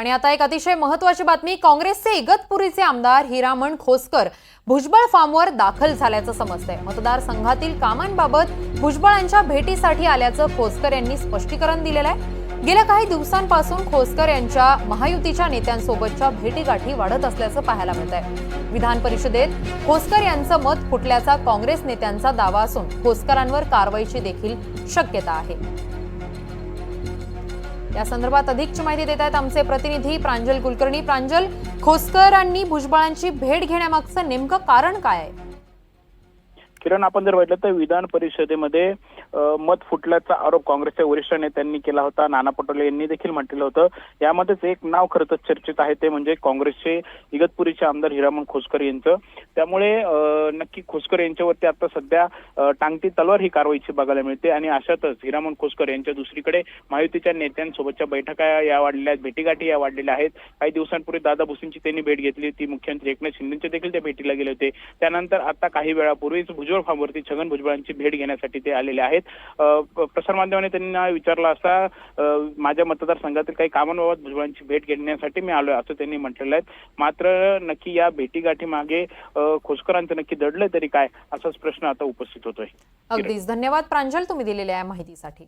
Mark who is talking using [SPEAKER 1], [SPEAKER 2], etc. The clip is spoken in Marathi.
[SPEAKER 1] आणि आता एक अतिशय महत्वाची बातमी काँग्रेसचे इगतपुरीचे आमदार हिरामण खोसकर भुजबळ फार्मवर दाखल झाल्याचं समजतंय. मतदारसंघातील कामांबाबत भुजबळांच्या भेटीसाठी आल्याचं खोसकर यांनी स्पष्टीकरण दिलेलं आहे. गेल्या काही दिवसांपासून खोसकर यांच्या महायुतीच्या नेत्यांसोबतच्या भेटीगाठी वाढत असल्याचं पाहायला मिळत आहे विधान परिषदेत खोसकर यांचं मत फुटल्याचा काँग्रेस नेत्यांचा दावा असून खोसकरांवर कारवाईची देखील शक्यता आहे. या संदर्भात अधिकची माहिती देत आहेत आमचे प्रतिनिधी प्रांजल कुलकर्णी. प्रांजल खोसकरांनी भुजबळांची भेट घेण्यामागचं नेमकं कारण काय आहे?
[SPEAKER 2] किरण आपण जर बघितलं तर विधान परिषदेमध्ये मत फुटल्याचा आरोप काँग्रेसच्या वरिष्ठ नेत्यांनी केला होता. नाना पटोले यांनी देखील म्हटलेलं होतं. यामध्येच एक नाव खरं तर चर्चेत आहे ते म्हणजे काँग्रेसचे इगतपुरीचे आमदार हिरामण खोसकर यांचं. त्यामुळे नक्की खोसकर यांच्यावरती आता सध्या टांगती तलवार ही कारवाईची बघायला मिळते आणि अशातच हिरामण खोसकर यांच्या दुसरीकडे महायुतीच्या नेत्यांसोबतच्या बैठका या वाढलेल्या आहेत भेटीगाठी या वाढलेल्या आहेत. काही दिवसांपूर्वी दादा भुसेंची त्यांनी भेट घेतली होती. मुख्यमंत्री एकनाथ शिंदेचे देखील ते भेटीला गेले होते. त्यानंतर आता काही वेळापूर्वीच भुजबळ फार्मवरती छगन भुजबळांची भेट घेण्यासाठी ते आलेले आहेत. प्रसारमाध्यमाने त्यांना विचारलं असता माझ्या मतदारसंघातील काही कामांबाबत भुजबळांची भेट घेण्यासाठी मी आलोय असं त्यांनी म्हटलेलं आहे. मात्र नक्की या भेटीगाठी मागे खोसकरांचं नक्की दडलंय तरी काय असाच प्रश्न आता उपस्थित होतोय.
[SPEAKER 1] अगदीच. धन्यवाद प्रांजल तुम्ही दिलेल्या या माहितीसाठी.